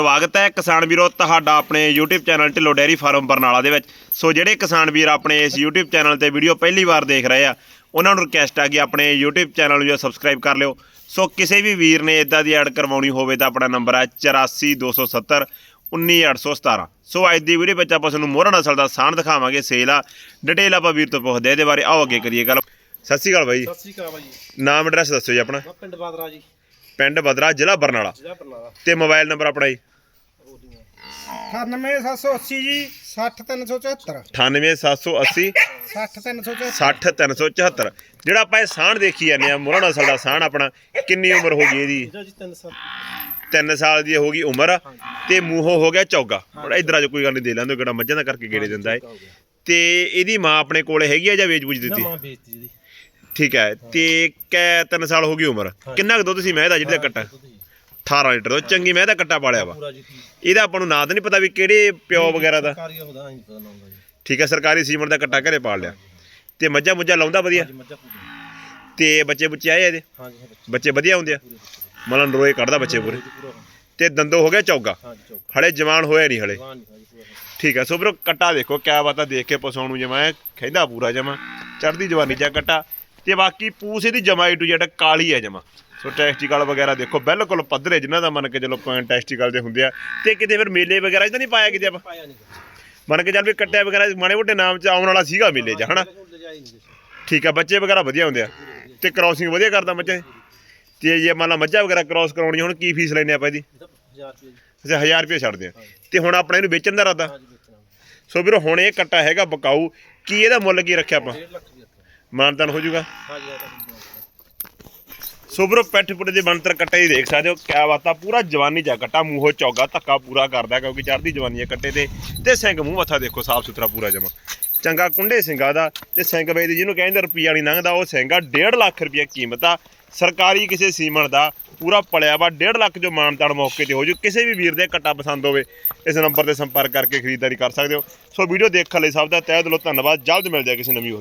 ਸਵਾਗਤ ਹੈ ਕਿਸਾਨ ਵੀਰੋ ਤੁਹਾਡਾ ਆਪਣੇ YouTube channel Dhillon dairy farm Barnala ਦੇ ਵਿੱਚ। ਸੋ ਜਿਹੜੇ ਕਿਸਾਨ ਵੀਰ ਆਪਣੇ ਇਸ YouTube ਚੈਨਲ ਤੇ ਵੀਡੀਓ ਪਹਿਲੀ ਵਾਰ ਦੇਖ ਰਹੇ ਆ ਉਹਨਾਂ ਨੂੰ ਰਿਕਵੈਸਟ ਆ ਕਿ ਆਪਣੇ YouTube ਚੈਨਲ ਨੂੰ ਜੋ ਸਬਸਕ੍ਰਾਈਬ ਕਰ ਲਿਓ। ਸੋ ਕਿਸੇ ਵੀ ਵੀਰ ਨੇ ਇਦਾਂ ਦੀ ਐਡ ਕਰਵਾਉਣੀ ਹੋਵੇ ਤਾਂ ਆਪਣਾ ਨੰਬਰ ਹੈ 84270 19817 ਸੋ ਅੱਜ ਦੀ ਵੀਡੀਓ ਵਿੱਚ ਆਪਾਂ ਤੁਹਾਨੂੰ ਮੋਹਰਾ ਨਸਲ ਦਾ ਸਾਣ ਦਿਖਾਵਾਂਗੇ ਸੇਲ ਆ। ਡਿਟੇਲ ਆਪਾਂ ਵੀਰ ਤੋਂ ਪੁੱਛਦੇ ਇਹਦੇ ਬਾਰੇ ਆਓ ਅੱਗੇ ਕਰੀਏ ਗੱਲ। ਸਤਿ ਸ਼੍ਰੀ ਅਕਾਲ ਬਾਈ। ਸਤਿ ਸ੍ਰੀ ਅਕਾਲ ਬਾਈ ਨਾਮ ਐਡਰੈਸ ਦੱਸੋ ਜੀ ਆਪਣਾ। ਪਿੰਡ ਬਾਦਰਾ ਜੀ। ਪਿੰਡ ਬਦਰਾ ਜ਼ਿਲ੍ਹਾ ਬਰਨਾਲਾ। ਜ਼ਿਲ੍ਹਾ ਬਰਨਾਲਾ। ਤੇ ਮੋਬਾਈਲ ਨੰਬਰ ਆਪਣਾ ਜੀ। 98780 ਜੀ 60374 98780 60374 60374 ਜਿਹੜਾ ਆਪਾਂ ਇਹ ਸਾਣ ਦੇਖੀ ਜਾਂਦੇ ਆ ਮੁਰਾ ਨਸਲ ਦਾ ਸਾਣ ਆਪਣਾ ਕਿੰਨੀ ਉਮਰ ਹੋ ਗਈ ਇਹਦੀ? ਜੀ 300 3 ਸਾਲ ਦੀ ਹੋ ਗਈ ਉਮਰ ਤੇ ਮੂੰਹੋਂ ਹੋ ਗਿਆ ਚੌਗਾ। ਹੁਣ ਇਧਰ ਆ ਕੋਈ ਗੱਲ ਨਹੀਂ ਦੇ ਲੈਂਦੇ ਕਿਹੜਾ ਮੱਝਾਂ ਦਾ ਕਰਕੇ ਗੇੜੇ ਦਿੰਦਾ ਹੈ ਤੇ ਇਹਦੀ ਮਾਂ ਆਪਣੇ ਕੋਲੇ ਹੈਗੀ ਆ ਜਾਂ ਵੇਚ ਬੁੱਝ ਨਾ ਦਿੱਤੀ? ਮਾਂ ਵੇਚਤੀ ਜੀ। ਠੀਕ ਹੈ ਤੇ ਕੈ 3 ਸਾਲ ਹੋ ਗਈ ਉਮਰ। ਕਿੰਨਾ ਕੁ ਦੁੱਧ ਸੀ ਮੈਂ ਦਾ ਜਿਹਦਾ ਕੱਟਾ? 18 ਲੀਟਰ ਦੁੱਧ। ਚੰਗੀ ਮੈਂ ਦਾ ਕੱਟਾ ਪਾਲਿਆ ਵਾ। ਪੂਰਾ ਜੀ ਇਹਦਾ ਆਪਾਂ ਨੂੰ ਨਾਂ ਤਾਂ ਨਹੀਂ ਪਤਾ ਵੀ ਕਿਹੜੇ ਪਿਓ ਵਗੈਰਾ ਦਾ। ਸਰਕਾਰੀ ਉਹਦਾ ਨਹੀਂ ਪਤਾ ਲਾਉਂਦਾ ਜੀ। ਠੀਕ ਹੈ ਸਰਕਾਰੀ ਸੀਮਨ ਦਾ ਕੱਟਾ ਘਰੇ ਪਾਲ ਲਿਆ। ਤੇ ਮੱਝਾਂ ਮੁੱਝਾਂ ਲਾਉਂਦਾ ਵਧੀਆ? ਜੀ ਮੱਝਾਂ ਪੂਰੀ ਤੇ ਬੱਚੇ ਬੁੱਚੇ ਆਏ ਇਹਦੇ? ਹਾਂ ਬੱਚੇ। ਬੱਚੇ ਵਧੀਆ ਹੁੰਦੇ ਆ? ਮਤਲਬ ਨਰੋਏ ਕੱਢਦਾ ਬੱਚੇ ਪੂਰੇ। ਤੇ ਦੰਦੋ ਹੋ ਗਿਆ ਚੌਗਾ? ਚੌਕ ਹਲੇ ਜਵਾਨ ਹੋਇਆ ਨਹੀਂ ਹਲੇ। ਜਵਾਨ ਨਹੀਂ ਹਾਂ ਜੀ ਪੂਰਾ ਠੀਕ ਹੈ ਸੋ ਵੀਰੋ ਕੱਟਾ ਦੇਖੋ ਕਿਆ ਬਾਤ ਦੇਖ ਕੇ ਪਸਾਉਣ ਨੂੰ ਜਮਾ ਖੈਂਦਾ ਪੂਰਾ ਜਮਾ। ਚੜਦੀ ਜਵਾਨੀ ਜਾ ਕੱਟਾ। ਤੇ ਬਾਕੀ ਪੂਸ ਇਹਦੀ ਜਮਾ ਏ ਟੂ ਜੈਡ ਕਾਲੀ ਹੈ ਜਮਾ। ਸੋ ਟੈਸਟੀਕਲ ਵਗੈਰਾ ਦੇਖੋ ਬਿਲਕੁਲ ਪੱਧਰੇ ਜਿਨ੍ਹਾਂ ਦਾ ਮੰਨ ਕੇ ਚਲੋ ਪੁਆਇੰਟ ਟੈਸਟੀਕਲ ਦੇ ਹੁੰਦੇ ਆ ਤੇ ਕਿਤੇ ਫਿਰ ਮੇਲੇ ਵਗੈਰਾ ਤਾਂ ਨਹੀਂ ਪਾਇਆ ਕਿਤੇ ਆਪਾਂ? ਪਾਇਆ ਨਹੀਂ ਮੰਨ ਕੇ ਚੱਲ ਵੀ ਕੱਟਿਆ ਵਗੈਰਾ ਮਾੜੇ ਮੋਟੇ ਨਾਮ 'ਚ ਆਉਣ ਵਾਲਾ ਸੀਗਾ ਮੇਲੇ 'ਚ ਹਨਾ? ਠੀਕ ਆ ਬੱਚੇ ਵਗੈਰਾ ਵਧੀਆ ਹੁੰਦੇ ਆ। ਤੇ ਕ੍ਰਾਸਿੰਗ ਵਧੀਆ ਕਰਦਾ ਬੱਚੇ ਤੇ ਜੇ ਮੰਨ ਲਾ ਮੱਝਾਂ ਵਗੈਰਾ ਕ੍ਰਾਸ ਕਰਾਉਣੀ ਹੁਣ ਕੀ ਫੀਸ ਲੈਣੇ ਆਪਾਂ ਇਹਦੀ? ਇਹਦਾ 1000 ਰੁਪਏ ਅੱਛਾ 1000 ਰੁਪਏ ਛੱਡਦੇ ਆ। ਤੇ ਹੁਣ ਆਪਣਾ ਇਹਨੂੰ ਵੇਚਣ ਦਾ ਇਰਾਦਾ? ਸੋ ਵੀਰੋ ਹੁਣ ਇਹ ਕੱਟਾ ਹੈਗਾ ਬਕਾਊ। ਕੀ ਇਹਦਾ ਮੁੱਲ ਕੀ ਰੱਖਿਆ ਆਪਾਂ? 1.5 ਲੱਖ ਦੀ ਰੱਖਿਆ ਮਾਨਤਾਨ ਹੋ ਜਾਊਗਾ। ਹਾਂ ਜੀ ਆ ਦੇ ਬੰਤਰ ਕੱਟੇ ਹੀ ਦੇਖ ਸਕਦੇ ਹੋ, ਕਿਆ ਬਾਤ ਆ, ਪੂਰਾ ਜਵਾਨੀ ਜਾ ਕੱਟਾ, ਮੂੰਹੋਂ ਚੌਗਾ ਧੱਕਾ ਪੂਰਾ ਕਰਦਾ, ਕਿਉਂਕਿ ਚੜ੍ਹਦੀ ਜਵਾਨੀ ਹੈ ਕੱਟੇ ਤੇ ਤੇ ਸਿੰਘ ਮੂੰਹ ਮੱਥਾ ਦੇਖੋ, ਸਾਫ਼ ਸੁਥਰਾ ਪੂਰਾ ਜਮਾ। ਚੰਗਾ ਕੁੰਡੇ ਸਿੰਘਾ ਦਾ, ਤੇ ਸਿੰਘ ਵੇਚਦੇ ਜਿਹਨੂੰ ਕਹਿੰਦੇ ਰੁਪਈਆ ਨਹੀਂ ਲੰਘਦਾ, ਉਹ ਸਿੰਘ ਆ 1.5 ਲੱਖ ਰੁਪਈਆ ਕੀਮਤ ਆ। ਸਰਕਾਰੀ ਕਿਸੇ ਸੀਮਨ ਦਾ ਪੂਰਾ ਪਲਿਆ ਵਾ 1.5 ਲੱਖ ਜੋ ਮਾਨਤਾਨ ਮੌਕੇ ਤੇ ਹੋ ਜੂ, ਕਿਸੇ ਵੀ ਵੀਰ ਦੇ ਕੱਟਾ ਪਸੰਦ ਹੋਵੇ, ਇਸ ਨੰਬਰ ਤੇ ਸੰਪਰਕ ਕਰਕੇ ਖਰੀਦਦਾਰੀ ਕਰ ਸਕਦੇ ਹੋ। ਸੋ ਵੀਡੀਓ ਦੇਖਣ ਲਈ ਸਭ ਦਾ ਤਹਿ ਦਿਲੋਂ ਧੰਨਵਾਦ, ਜਲਦ ਮਿਲ ਜਾਏ ਕਿਸੇ ਨਵੀਂ